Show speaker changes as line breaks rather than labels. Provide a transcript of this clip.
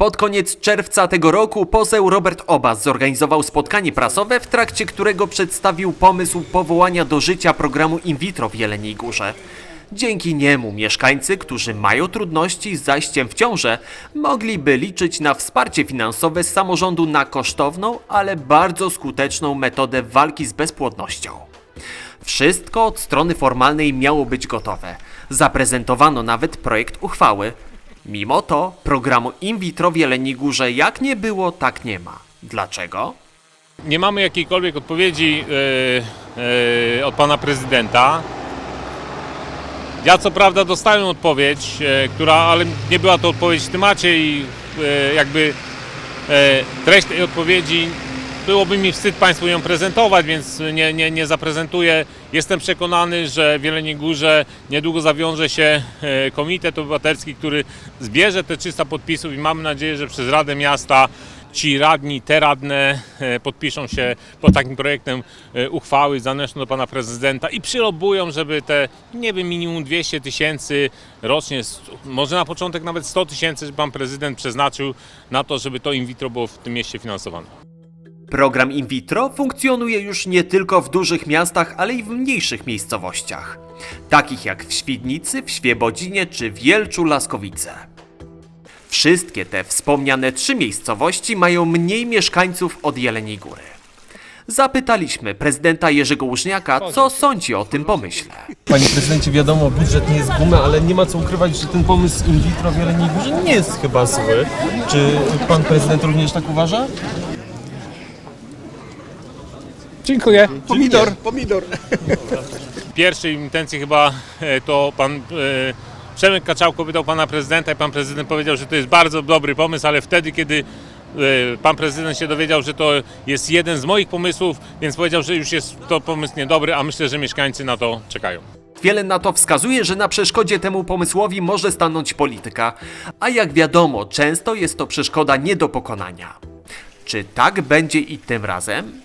Pod koniec czerwca tego roku poseł Robert Obaz zorganizował spotkanie prasowe, w trakcie którego przedstawił pomysł powołania do życia programu in vitro w Jeleniej Górze. Dzięki niemu mieszkańcy, którzy mają trudności z zajściem w ciążę, mogliby liczyć na wsparcie finansowe z samorządu na kosztowną, ale bardzo skuteczną metodę walki z bezpłodnością. Wszystko od strony formalnej miało być gotowe. Zaprezentowano nawet projekt uchwały. Mimo to programu in vitro w Jeleniej Górze jak nie było, tak nie ma. Dlaczego?
Nie mamy jakiejkolwiek odpowiedzi e, e, od pana prezydenta. Ja co prawda dostałem odpowiedź, e, która, ale nie była to odpowiedź w temacie i e, jakby e, treść tej odpowiedzi byłoby mi wstyd Państwu ją prezentować, więc nie, nie, nie zaprezentuję. Jestem przekonany, że w Jeleniej Górze niedługo zawiąże się e, komitet obywatelski, który zbierze te 300 podpisów i mamy nadzieję, że przez Radę Miasta ci radni, te radne e, podpiszą się pod takim projektem e, uchwały, zaneszą do pana prezydenta i przylobują, żeby te, nie wiem, minimum 200 tysięcy rocznie, może na początek nawet 100 tysięcy, żeby pan prezydent przeznaczył na to, żeby to in vitro było w tym mieście finansowane.
Program in vitro funkcjonuje już nie tylko w dużych miastach, ale i w mniejszych miejscowościach, takich jak w Świdnicy, w Świebodzinie czy w Jelczu Laskowice. Wszystkie te wspomniane trzy miejscowości mają mniej mieszkańców od Jeleniej Góry. Zapytaliśmy prezydenta Jerzego Łużniaka, co sądzi o tym pomyśle.
Panie prezydencie, wiadomo, budżet nie jest gumy, ale nie ma co ukrywać, że ten pomysł in vitro w Jeleniej Górze nie jest chyba zły. Czy pan prezydent również tak uważa?
Dziękuję.
Pomidor.
Pomidor.
Pierwszej intencji chyba e, to pan e, Przemek Kaczałko pytał pana prezydenta i pan prezydent powiedział, że to jest bardzo dobry pomysł, ale wtedy, kiedy e, pan prezydent się dowiedział, że to jest jeden z moich pomysłów, więc powiedział, że już jest to pomysł niedobry, a myślę, że mieszkańcy na to czekają.
Wiele na to wskazuje, że na przeszkodzie temu pomysłowi może stanąć polityka, a jak wiadomo, często jest to przeszkoda nie do pokonania. Czy tak będzie i tym razem?